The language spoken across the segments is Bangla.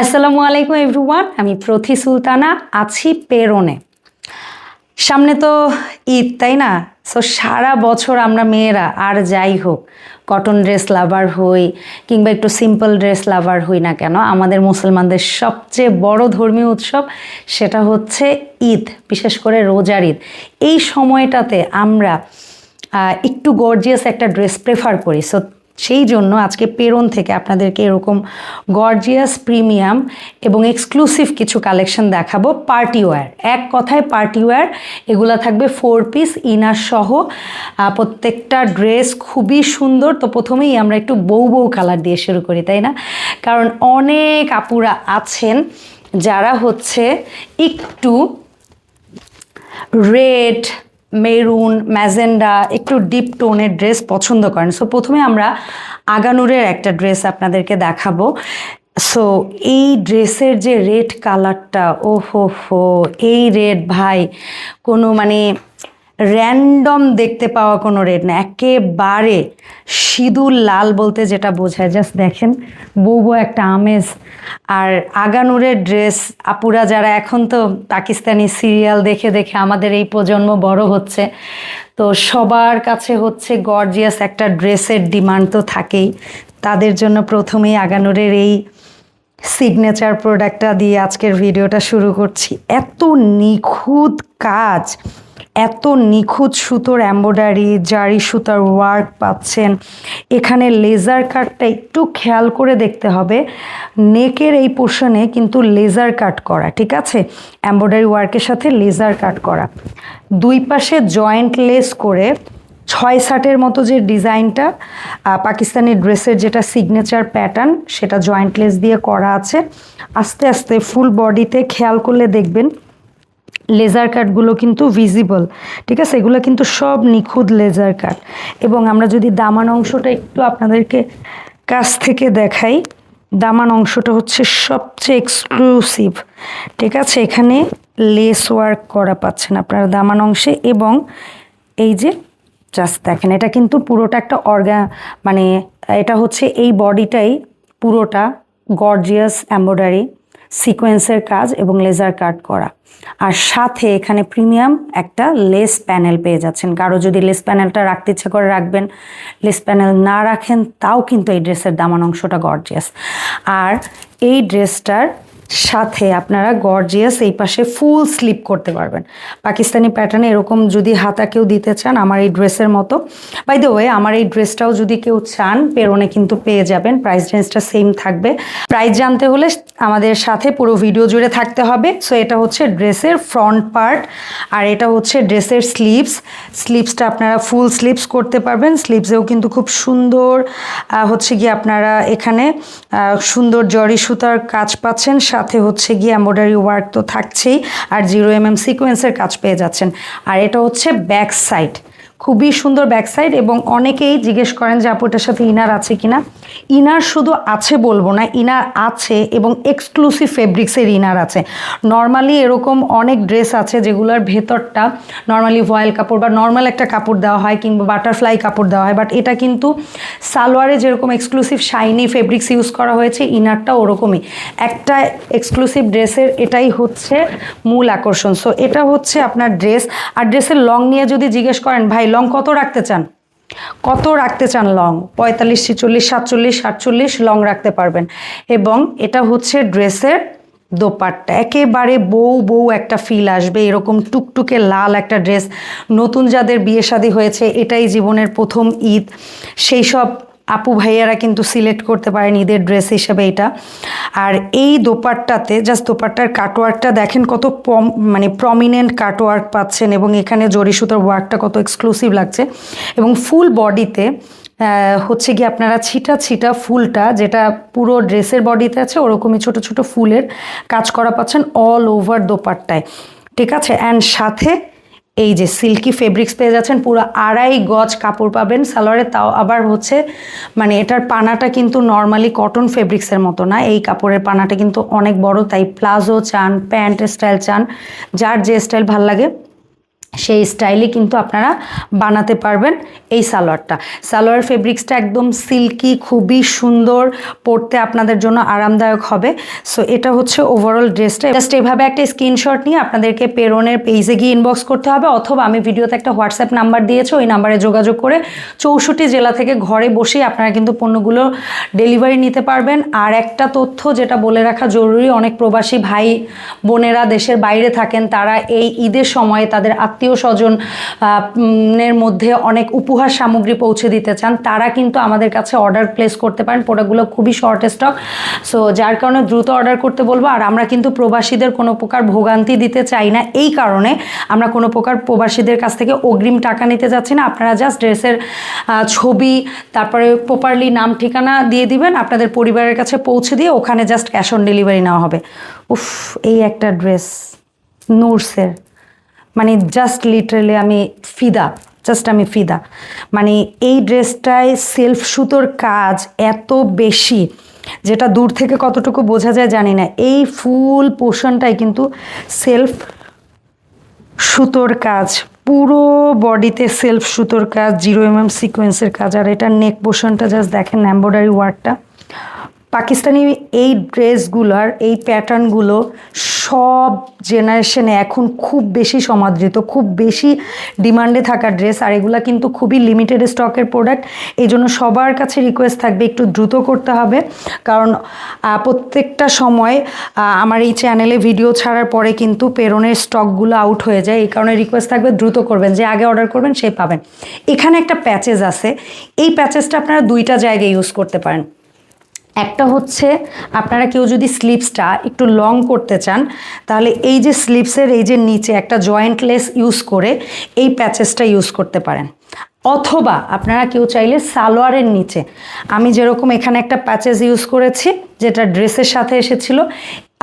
আসসালামু আলাইকুম এভরিওয়ান, আমি প্রথি সুলতানা, আছি পেরনে। সামনে তো ঈদ, তাই না? সো সারা বছর আমরা মেয়েরা, আর যাই হোক কটন ড্রেস লাভার হই, কিংবা একটু সিম্পল ড্রেস লাভার হই না কেন, আমাদের মুসলমানদের সবচেয়ে বড় ধর্মীয় উৎসব সেটা হচ্ছে ঈদ, বিশেষ করে রোজার ঈদ। এই সময়টাতে আমরা একটু গর্জিয়াস একটা ড্রেস প্রেফার করি। সো সেই জন্য আজকে পেরন থেকে আপনাদেরকে এরকম গর্জিয়াস প্রিমিয়াম এবং এক্সক্লুসিভ কিছু কালেকশন দেখাবো পার্টি ওয়্যার এক কথায় পার্টি ওয়্যার এগুলা থাকবে ফোর পিস ইনার সহ। প্রত্যেকটা ড্রেস খুবই সুন্দর। তো প্রথমেই আমরা একটু বউ বউ কালার দিয়ে শুরু করি, তাই না? কারণ অনেক আপুরা আছেন যারা হচ্ছে একটু রেড মেরুন, ম্যাজেন্ডা, একটু ডিপ টোনের ড্রেস পছন্দ করেন। সো প্রথমে আমরা আগানুরের একটা ড্রেস আপনাদেরকে দেখাবো। সো এই ড্রেসের যে রেড কালারটা ও হো হো এই রেড ভাই, কোনো মানে র্যান্ডম দেখতে পাওয়া কোনো রেড না, একেবারে সিঁদুর লাল বলতে যেটা বোঝায়। জাস্ট দেখেন বউ একটা আমেজ। আর আগানুরের ড্রেস আপুরা যারা এখন তো পাকিস্তানি সিরিয়াল দেখে দেখে আমাদের এই প্রজন্ম বড় হচ্ছে, তো সবার কাছে হচ্ছে গর্জিয়াস একটা ড্রেসের ডিমান্ড তো থাকেই। তাদের জন্য প্রথমেই আগানুরের এই সিগনেচার প্রোডাক্টটা দিয়ে আজকের ভিডিওটা শুরু করছি। এত নিখুঁত কাজ। এত নিখুঁত সুতোর এম্ব্রয়ডারি জারি সুতার ওয়ার্ক পাচ্ছেন। এখানে লেজার কাটটা একটু খেয়াল করে দেখতে হবে। নেকের এই পোর্শনে কিন্তু লেজার কাট করা, ঠিক আছে? এম্ব্রয়ডারি ওয়ার্কের সাথে লেজার কাট করা। দুই পাশে জয়েন্ট লেস করে ছয় শার্টের মতো যে ডিজাইনটা পাকিস্তানি ড্রেসের যেটা সিগনেচার প্যাটার্ন সেটা জয়েন্ট লেস দিয়ে করা আছে। আস্তে আস্তে ফুল বডিতে খেয়াল করলে দেখবেন লেজার কাটগুলো কিন্তু ভিজিবল ঠিক আছে? এগুলো কিন্তু সব নিখুঁত লেজার কাট এবং আমরা যদি দামান অংশটা একটু আপনাদেরকে কাছ থেকে দেখাই, দামান অংশটা হচ্ছে সবচেয়ে এক্সক্লুসিভ ঠিক আছে? এখানে লেস ওয়ার্ক করা পাচ্ছেন আপনারা দামান অংশে এবং এই যে জাস্ট দেখেন, এটা কিন্তু পুরোটা একটা অর্গা মানে এটা হচ্ছে এই বডিটাই পুরোটা গর্জিয়াস এম্ব্রয়ডারি সিকোয়েন্সের কাজ এবং লেজার কাট করা। আর সাথে এখানে প্রিমিয়াম একটা লেস প্যানেল পেয়ে যাচ্ছেন। কারও যদি লেস প্যানেলটা রাখতে ইচ্ছে করে রাখবেন, লেস প্যানেল না রাখেন, তাও কিন্তু এই ড্রেসের দামান অংশটা গর্জিয়াস আর এই ড্রেসটার সাথে আপনারা গর্জিয়াস এই পাশে ফুল স্লিপ করতে পারবেন। পাকিস্তানি প্যাটার্নে এরকম যদি হাতা কেউ দিতে চান, আমার এই ড্রেসের মতো। বাই দ্য ওয়ে আমার এই ড্রেসটাও যদি কেউ চান, পেরোনে কিন্তু পেয়ে যাবেন। প্রাইস রেঞ্জটা সেম থাকবে। প্রাইস জানতে হলে আমাদের সাথে পুরো ভিডিও জুড়ে থাকতে হবে। সো এটা হচ্ছে ড্রেসের ফ্রন্ট পার্ট আর এটা হচ্ছে ড্রেসের স্লিভস স্লিভসটা আপনারা ফুল স্লিভস করতে পারবেন। স্লিভসেও কিন্তু খুব সুন্দর হচ্ছে গিয়ে আপনারা এখানে সুন্দর জরি সুতার কাজ পাচ্ছেন। সাথে হচ্ছে গিয়ে এম্ব্রয়ডারি ওয়ার্ক তো থাকছেই, আর জিরো এম এম সিকোয়েন্সের কাজ পেয়ে যাচ্ছেন। আর এটা হচ্ছে ব্যাক সাইড খুবই সুন্দর ব্যাক সাইড এবং অনেকেই জিজ্ঞেস করেন যে আপু এটার সাথে ইনার আছে কিনা। ইনার শুধু আছে বলব না, ইনার আছে এবং এক্সক্লুসিভ ফেব্রিক্সের ইনার আছে। নর্মালি এরকম অনেক ড্রেস আছে যেগুলোর ভেতরটা নর্মালি ভয়েল কাপড় বা নর্মাল একটা কাপড় দেওয়া হয় কিংবা বাটারফ্লাই কাপড় দেওয়া হয় বাট এটা কিন্তু সালোয়ারে যেরকম এক্সক্লুসিভ শাইনি ফেব্রিক্স ইউজ করা হয়েছে ইনারটা ওরকমই। একটা এক্সক্লুসিভ ড্রেসের এটাই হচ্ছে মূল আকর্ষণ। সো এটা হচ্ছে আপনার ড্রেস আর ড্রেসের লং নিয়ে যদি জিজ্ঞেস করেন, ভাই লং কত রাখতে চান? কত রাখতে চান লং? পঁয়তাল্লিশ, ছিচল্লিশ, সাতচল্লিশ সাতচল্লিশ লং রাখতে পারবেন। এবং এটা হচ্ছে ড্রেসের দোপাট্টা। একেবারে বউ বউ একটা ফিল আসবে, এরকম টুকটুকে লাল একটা ড্রেস। নতুন যাদের বিয়ে শাদী হয়েছে, এটাই জীবনের প্রথম ঈদ। সেই সব আপু ভাইয়ারা কিন্তু সিলেক্ট করতে পারেন ঈদের ড্রেস হিসেবে এটা। আর এই দোপাট্টাতে, জাস্ট দোপাট্টার কাটওয়ার্কটা দেখেন কত পম- মানে প্রমিনেন্ট কাটওয়ার্ক পাচ্ছেন এবং এখানে জরি সুতার ওয়ার্কটা কত এক্সক্লুসিভ লাগছে। এবং ফুল বডিতে হচ্ছে কি আপনারা ছিটা ছিটা ফুলটা, যেটা পুরো ড্রেসের বডিতে আছে, ওরকমই ছোট ছোট ফুলের কাজ করা পাচ্ছেন অল ওভার দোপাট্টায়। ঠিক আছে? অ্যান্ড সাথে এই যে সিল্কি ফেব্রিক্স পেয়ে যাচ্ছেন, পুরো আড়াই গজ কাপড় পাবেন সালোয়ারে তাও আবার হচ্ছে মানে এটার পানাটা কিন্তু নর্মালি কটন ফেব্রিক্সের মতো না। এই কাপড়ের পানাটা কিন্তু অনেক বড়, তাই প্লাজো চান, প্যান্ট স্টাইল চান, যার যে স্টাইল ভালো লাগে। সেই স্টাইলে কিন্তু আপনারা বানাতে পারবেন এই সালোয়ারটা। সালোয়ার ফেব্রিক্সটা একদম সিল্কি, খুবই সুন্দর, পরতে আপনাদের জন্য আরামদায়ক হবে। সো এটা হচ্ছে ওভারঅল ড্রেসটা জাস্ট এভাবে একটা স্ক্রিনশট নিয়ে আপনাদেরকে পেরনের পেজে গিয়ে ইনবক্স করতে হবে, অথবা আমি ভিডিওতে একটা হোয়াটসঅ্যাপ নাম্বার দিয়েছি, ওই নাম্বারে যোগাযোগ করে চৌষট্টি জেলা থেকে ঘরে বসেই আপনারা কিন্তু পণ্যগুলো ডেলিভারি নিতে পারবেন। আর একটা তথ্য যেটা বলে রাখা জরুরি, অনেক প্রবাসী ভাই বোনেরা দেশের বাইরে থাকেন, তারা এই ঈদের সময় তাদের আত্মীয় স্বজন এর মধ্যে অনেক উপহার সামগ্রী পৌঁছে দিতে চান, তারা কিন্তু আমাদের কাছে অর্ডার প্লেস করতে পারেন। প্রোডাক্টগুলো খুবই শর্ট স্টক সো যার কারণে দ্রুত অর্ডার করতে বলব। আর আমরা কিন্তু প্রবাসীদের কোনো প্রকার ভোগান্তি দিতে চাই না। এই কারণে আমরা কোনো প্রকার প্রবাসীদের কাছ থেকে অগ্রিম টাকা নিতে যাচ্ছি না। আপনারা জাস্ট ড্রেসের ছবি, তারপরে প্রপারলি নাম, ঠিকানা দিয়ে দিবেন। আপনাদের পরিবারের কাছে পৌঁছে দিয়ে ওখানে জাস্ট ক্যাশ অন ডেলিভারি নেওয়া হবে। উফ, এই একটা ড্রেস নুরসের মানে জাস্ট লিটারেলি আমি ফিদা জাস্ট আমি ফিদা। মানে এই ড্রেসটায় সেলফ সুতোর কাজ এত বেশি, যেটা দূর থেকে কতটুকু বোঝা যায় জানি না। এই ফুল পোর্শনটাই কিন্তু সেলফ সুতোর কাজ, পুরো বডিতে সেলফ সুতোর কাজ জিরো এম এম সিকোয়েন্সের কাজ। আর এটা নেক পোর্শনটা জাস্ট দেখেন এম্ব্রয়ডারি ওয়ার্কটা পাকিস্তানি এই ড্রেসগুলোর, এই প্যাটার্নগুলো সব জেনারেশনে এখন খুব বেশি সমাদৃত, খুব বেশি ডিমান্ডে থাকা ড্রেস, আর এগুলো কিন্তু খুবই লিমিটেড স্টকের প্রোডাক্ট এই জন্য সবার কাছে রিকোয়েস্ট থাকবে, একটু দ্রুত করতে হবে। কারণ প্রত্যেকটা সময় আমার এই চ্যানেলে ভিডিও ছাড়ার পরে কিন্তু পেরনের স্টকগুলো আউট হয়ে যায়। এই কারণে রিকোয়েস্ট থাকবে, দ্রুত করবেন। যে আগে অর্ডার করবেন, সে পাবেন। এখানে একটা প্যাচেস আছে। এই প্যাচেসটা আপনারা দুইটা জায়গায় ইউজ করতে পারেন। একটা হচ্ছে আপনারা কেউ যদি স্লিপসটা একটু লং করতে চান, তাহলে এই যে স্লিপসের এই যে নিচে একটা জয়েন্টলেস ইউজ করে এই প্যাচেসটা ইউজ করতে পারেন। অথবা আপনারা কেউ চাইলে সালোয়ারের নিচে, আমি যেরকম এখানে একটা প্যাচেস ইউজ করেছি, যেটা ড্রেসের সাথে এসেছিল,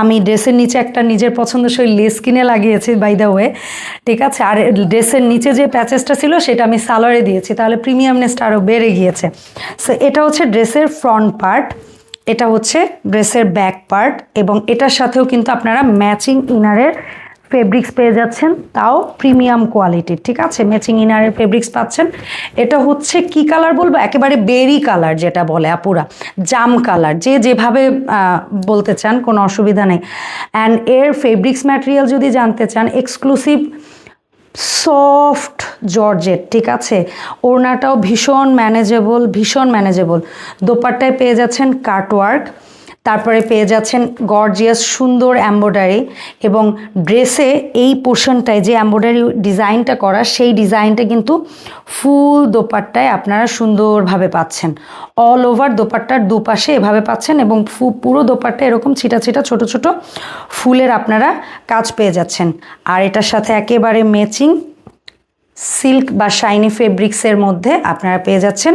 আমি ড্রেসের নিচে একটা নিজের পছন্দসই লেস কিনে লাগিয়েছি বাই দ্য ওয়ে ঠিক আছে? আর ড্রেসের নিচে যে প্যাচেসটা ছিল, সেটা আমি সালোয়ারে দিয়েছি, তাহলে প্রিমিয়ামনেসটা আরও বেড়ে গিয়েছে। সো এটা হচ্ছে ড্রেসের ফ্রন্ট পার্ট এটা হচ্ছে ড্রেসের ব্যাক পার্ট এবং এটার সাথেও কিন্তু আপনারা ম্যাচিং ইনারের ফেব্রিক্স পেয়ে যাচ্ছেন, তাও প্রিমিয়াম কোয়ালিটির, ঠিক আছে? ম্যাচিং ইনারের ফেব্রিক্স পাচ্ছেন। এটা হচ্ছে কি কালার বলব? একেবারে বেরি কালার যেটা বলে আপুরা, জাম কালার, যে যেভাবে বলতে চান, কোনো অসুবিধা নেই। অ্যান্ড এর ফেব্রিক্স ম্যাটেরিয়াল যদি জানতে চান, এক্সক্লুসিভ সফট জর্জেট ঠিক আছে? ওড়নাটাও ভীষণ ম্যানেজেবল ভীষণ ম্যানেজেবল দোপারটায় পেয়ে যাচ্ছেন কাটওয়ার্ক তারপরে পেয়ে যাচ্ছেন গর্জিয়াস সুন্দর এম্ব্রয়ডারি এবং ড্রেসে এই পোর্শনটায় যে এম্ব্রয়ডারি ডিজাইনটা করা, সেই ডিজাইনটা কিন্তু ফুল দোপাট্টায় আপনারা সুন্দরভাবে পাচ্ছেন। অল ওভার দোপাট্টার দুপাশে এভাবে পাচ্ছেন এবং ফু- পুরো দোপাট্টা এরকম ছিটা ছিটা ছোট ছোট ফুলের আপনারা কাজ পেয়ে যাচ্ছেন। আর এটার সাথে একেবারে ম্যাচিং সিল্ক বা শাইনি ফেব্রিক্সের মধ্যে আপনারা পেয়ে যাচ্ছেন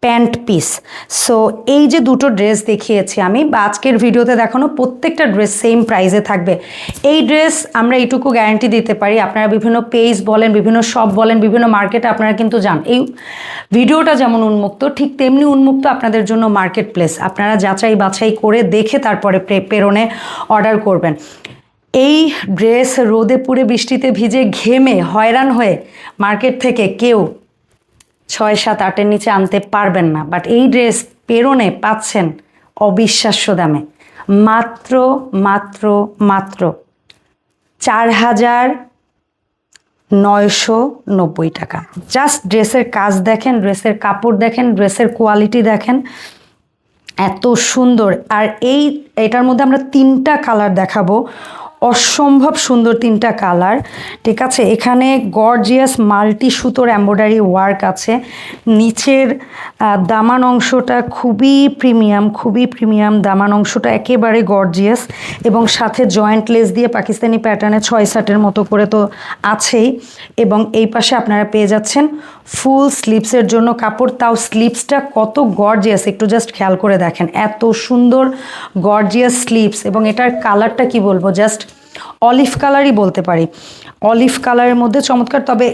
প্যান্ট পিস। সো এই যে দুটো ড্রেস দেখিয়েছি আমি, বা আজকের ভিডিওতে দেখানো প্রত্যেকটা ড্রেস সেম প্রাইসে থাকবে। এই ড্রেস আমরা এইটুকু গ্যারান্টি দিতে পারি। আপনারা বিভিন্ন পেজ বলেন, বিভিন্ন শপ বলেন, বিভিন্ন মার্কেটে আপনারা কিন্তু যান। এই ভিডিওটা যেমন উন্মুক্ত, ঠিক তেমনি উন্মুক্ত আপনাদের জন্য মার্কেট প্লেস আপনারা যাচাই বাছাই করে দেখে তারপরে প্রে- প্রেরণে অর্ডার করবেন। এই ড্রেস রোদে পুড়ে বৃষ্টিতে ভিজে ঘেমে, হয়রান হয়ে মার্কেট থেকে কেউ ছয়, সাত, আটের নিচে আনতে পারবেন না। বাট এই ড্রেস পেরনে পাচ্ছেন অবিশ্বাস্য দামে। মাত্র মাত্র মাত্র চার হাজার নয়শো নব্বই টাকা। জাস্ট ড্রেসের কাজ দেখেন, ড্রেসের কাপড় দেখেন, ড্রেসের কোয়ালিটি দেখেন। এত সুন্দর। আর এই, এটার মধ্যে আমরা তিনটা কালার দেখাবো। অসম্ভব সুন্দর তিনটা কালার, ঠিক আছে? এখানে গর্জিয়াস মাল্টি সুতোর এম্ব্রয়ডারি ওয়ার্ক আছে। নিচের দামান অংশটা খুবই প্রিমিয়াম খুবই প্রিমিয়াম দামান অংশটা একেবারে গর্জিয়াস এবং সাথে জয়েন্ট লেস দিয়ে পাকিস্তানি প্যাটার্নে ছয় সাটের মতো করে তো আছেই এবং এই পাশে আপনারা পেয়ে যাচ্ছেন ফুল স্লিপসের জন্য কাপড়, তাও স্লিপসটা কত গর্জিয়াস একটু জাস্ট খেয়াল করে দেখেন, এত সুন্দর গর্জিয়াস স্লিপস। এবং এটার কালারটা কি বলব? জাস্ট অলিভ কালারই বলতে পারি। অলিভ কালারের মধ্যে চমৎকার। তবে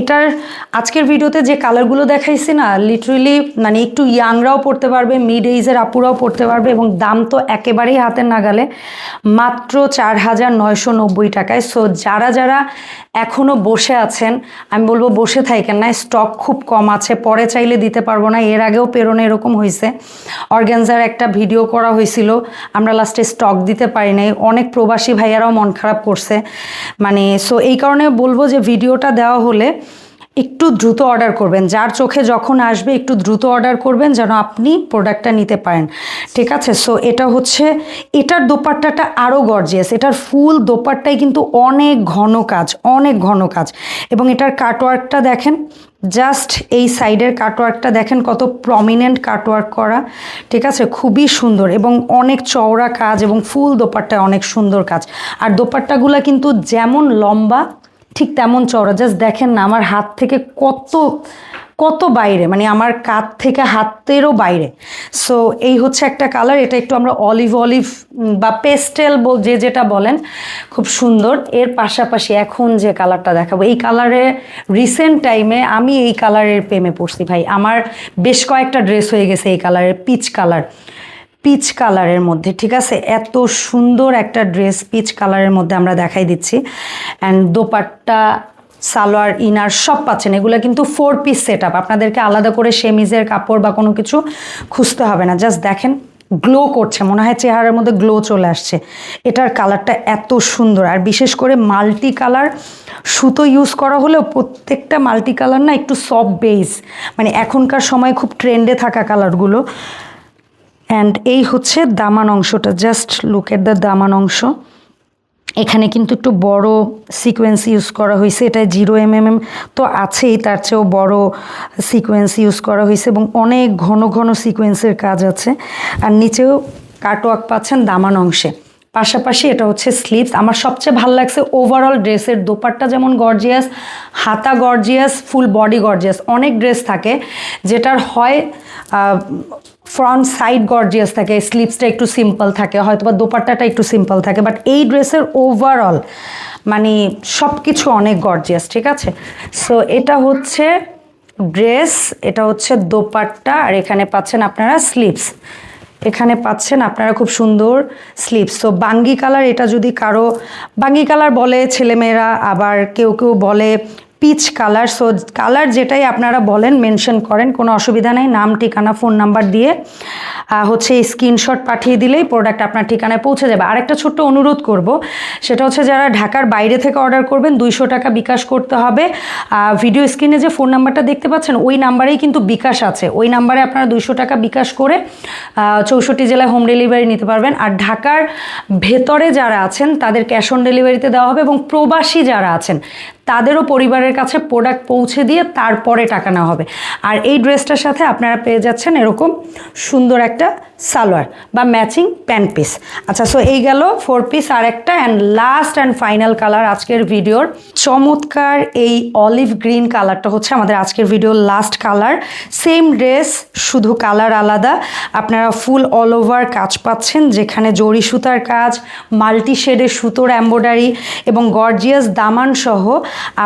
এটার আজকের ভিডিওতে যে কালারগুলো দেখাইছি না লিটারেলি মানে একটু ইয়াংরাও পড়তে পারবে মিড এইজের আপুরাও পড়তে পারবে এবং দাম তো একেবারেই হাতের নাগালে। মাত্র চার হাজার নয়শো নব্বই টাকায়। সো যারা যারা এখনও বসে আছেন, আমি বলব বসে থাকেন না স্টক খুব কম আছে, পরে চাইলে দিতে পারব না, এর আগেও পেরোনে এরকম হয়েছে অর্গ্যানজার একটা ভিডিও করা হয়েছিল আমরা লাস্টে স্টক দিতে পারি নাই। অনেক প্রবাসী ভাইয়ারাও মন খারাপ করছে। মানে সো এই কারণে বলব যে ভিডিওটা দেওয়া হলে একটু দ্রুত অর্ডার করবেন। যার চোখে যখন আসবে, একটু দ্রুত অর্ডার করবেন যেন আপনি প্রোডাক্টটা নিতে পারেন। ঠিক আছে? সো এটা হচ্ছে, এটার দোপাট্টাটা আরও গর্জিয়াস এটার ফুল দোপাট্টায় কিন্তু অনেক ঘন কাজ, অনেক ঘন কাজ। এবং এটার কাটওয়ার্কটা দেখেন জাস্ট এই সাইডের কাটওয়ার্কটা দেখেন কত প্রমিনেন্ট কাটওয়ার্ক করা। ঠিক আছে? খুবই সুন্দর এবং অনেক চওড়া কাজ এবং ফুল দোপাট্টায় অনেক সুন্দর কাজ। আর দোপাট্টাগুলো কিন্তু যেমন লম্বা ঠিক তেমন চওড়া। জাস্ট দেখেন না, আমার হাত থেকে কত কত বাইরে মানে আমার কাত থেকে হাতেরও বাইরে। সো এই হচ্ছে একটা কালার এটা একটু আমরা অলিভ অলিভ বা পেস্টেল যে যেটা বলেন, খুব সুন্দর। এর পাশাপাশি এখন যে কালারটা দেখাবো, এই কালারে রিসেন্ট টাইমে আমি এই কালারের প্রেমে পড়ছি ভাই। আমার বেশ কয়েকটা ড্রেস হয়ে গেছে এই কালারের পিচ কালার পিচ কালারের মধ্যে, ঠিক আছে? এত সুন্দর একটা ড্রেস পিচ কালারের মধ্যে আমরা দেখাই দিচ্ছি। অ্যান্ড দোপাট্টা, সালোয়ার, ইনার সব পাচ্ছেন। এগুলো কিন্তু ফোর পিস সেট আপ আপনাদেরকে আলাদা করে সেমিজের কাপড় বা কোনো কিছু খুঁজতে হবে না। জাস্ট দেখেন গ্লো করছে। মনে হয় চেহারার মধ্যে গ্লো চলে আসছে। এটার কালারটা এত সুন্দর। আর বিশেষ করে মাল্টি কালার সুতো ইউজ করা হলেও প্রত্যেকটা মাল্টি কালার না একটু সফট বেস মানে এখনকার সময় খুব ট্রেন্ডে থাকা কালারগুলো অ্যান্ড এই হচ্ছে দামান অংশটা জাস্ট লুক এট দ্য দামান অংশ। এখানে কিন্তু একটু বড় সিকোয়েন্স ইউজ করা হয়েছে, এটা জিরো এম এম এম তো আছেই, তার চেয়েও বড় সিকোয়েন্স ইউজ করা হয়েছে এবং অনেক ঘন ঘন সিকোয়েন্সের কাজ আছে। আর নিচেও কাটওয়ার্ক পাচ্ছেন দামান অংশে। পাশাপাশি এটা হচ্ছে স্লিভস আমার সবচেয়ে ভালো লাগছে ওভারঅল ড্রেসের দোপাট্টা যেমন গর্জিয়াস হাতা গর্জিয়াস ফুল বডি গর্জিয়াস অনেক ড্রেস থাকে, যেটার হয় ফ্রন্ট সাইড গর্জিয়াস থাকে স্লিপসটা একটু সিম্পল থাকে হয়তো বা দোপাট্টাটা একটু সিম্পল থাকে বাট এই ড্রেসের ওভারঅল মানে সব কিছু অনেক গর্জিয়াস ঠিক আছে? সো এটা হচ্ছে ড্রেস এটা হচ্ছে দোপাট্টা, আর এখানে পাচ্ছেন আপনারা স্লিপস এখানে পাচ্ছেন আপনারা খুব সুন্দর স্লিপস তো বাঙ্গি কালার এটা যদি কারও, বাঙ্গি কালার বলে ছেলেমেয়েরা, আবার কেউ কেউ বলে পিচ কালার সো কালার যেটাই আপনারা বলেন মেনশন করেন, কোনো অসুবিধা নেই। নাম, ঠিকানা ফোন নাম্বার দিয়ে হচ্ছে স্ক্রিনশট পাঠিয়ে দিলেই প্রোডাক্ট আপনার ঠিকানায় পৌঁছে যাবে। আরেকটা ছোট্ট অনুরোধ করব, সেটা হচ্ছে যারা ঢাকার বাইরে থেকে অর্ডার করবেন, দুইশো টাকা বিকাশ করতে হবে। ভিডিও স্ক্রিনে যে ফোন নাম্বারটা দেখতে পাচ্ছেন, ওই নাম্বারেই কিন্তু বিকাশ আছে। ওই নাম্বারে আপনারা দুইশো টাকা বিকাশ করে চৌষট্টি জেলায় হোম ডেলিভারি নিতে পারবেন। আর ঢাকার ভেতরে যারা আছেন, তাদের ক্যাশ অন ডেলিভারিতে দেওয়া হবে এবং প্রবাসী যারা আছেন, তাদেরও পরিবারের কাছে প্রোডাক্ট পৌঁছে দিয়ে তারপরে টাকা নেওয়া হবে। আর এই ড্রেসটার সাথে আপনারা পেয়ে যাচ্ছেন এরকম সুন্দর একটা সালোয়ার বা ম্যাচিং প্যান্ট পিস আচ্ছা সো এই গেল ফোর পিস আর একটা and last and final colour আজকের ভিডিওর চমৎকার এই অলিভ গ্রিন কালারটা হচ্ছে আমাদের আজকের ভিডিওর লাস্ট কালার সেম ড্রেস শুধু কালার আলাদা। আপনারা ফুল অল ওভার কাজ পাচ্ছেন, যেখানে জরি সুতার কাজ মাল্টি শেডের সুতোর এম্ব্রয়ডারি এবং গর্জিয়াস দামান সহ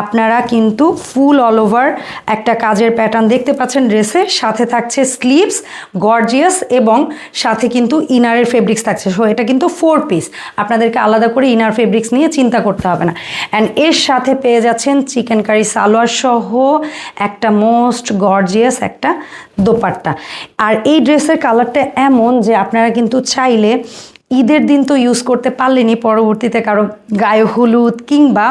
আপনারা কিন্তু ফুল অল ওভার একটা কাজের প্যাটার্ন দেখতে পাচ্ছেন। ড্রেসে সাথে থাকছে স্লিভস গর্জিয়াস এবং সাথে কিন্তু ইনারের ফেব্রিক্স থাকছে। সো এটা কিন্তু ফোর পিস আপনাদেরকে আলাদা করে ইনার ফেব্রিক্স নিয়ে চিন্তা করতে হবে না। অ্যান্ড এর সাথে পেয়ে যাচ্ছেন চিকেন কারি সালোয়ার সহ একটা মোস্ট গর্জিয়াস একটা দোপাট্টা। আর এই ড্রেসের কালারটা এমন যে আপনারা কিন্তু চাইলে ঈদের দিন তো ইউজ করতে পারলেনি পরবর্তীতে কারও গায়ে হলুদ কিংবা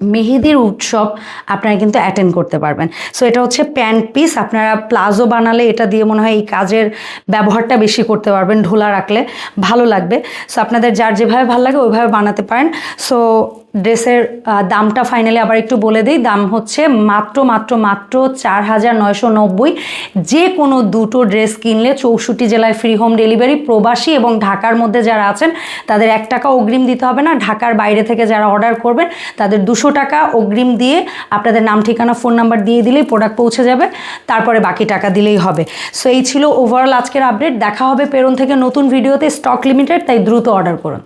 মেহেদির উৎসব আপনারা কিন্তু অ্যাটেন্ড করতে পারবেন। সো এটা হচ্ছে প্যান্ট পিস আপনারা প্লাজো বানালে এটা দিয়ে মনে হয় এই কাজের ব্যবহারটা বেশি করতে পারবেন, ঢোলা রাখলে ভালো লাগবে। সো আপনাদের যার যেভাবে ভালো লাগে ওইভাবে বানাতে পারেন। সো ড্রেসের দামটা ফাইনালি আবার একটু বলে দিই, দাম হচ্ছে মাত্র মাত্র মাত্র চার হাজার নয়শো নব্বই। যে কোনো দুটো ড্রেস কিনলে চৌষট্টি জেলায় ফ্রি হোম ডেলিভারি প্রবাসী এবং ঢাকার মধ্যে যারা আছেন, তাদের এক টাকা অগ্রিম দিতে হবে না। ঢাকার বাইরে থেকে যারা অর্ডার করবেন, তাদের দুশো টাকা অগ্রিম দিয়ে আপনাদের নাম, ঠিকানা, ফোন নাম্বার দিয়ে দিলেই প্রোডাক্ট পৌঁছে যাবে। তারপরে বাকি টাকা দিলেই হবে। সো এই ছিল ওভারঅল আজকের আপডেট দেখা হবে পেরন থেকে নতুন ভিডিওতে স্টক লিমিটেড তাই দ্রুত অর্ডার করুন।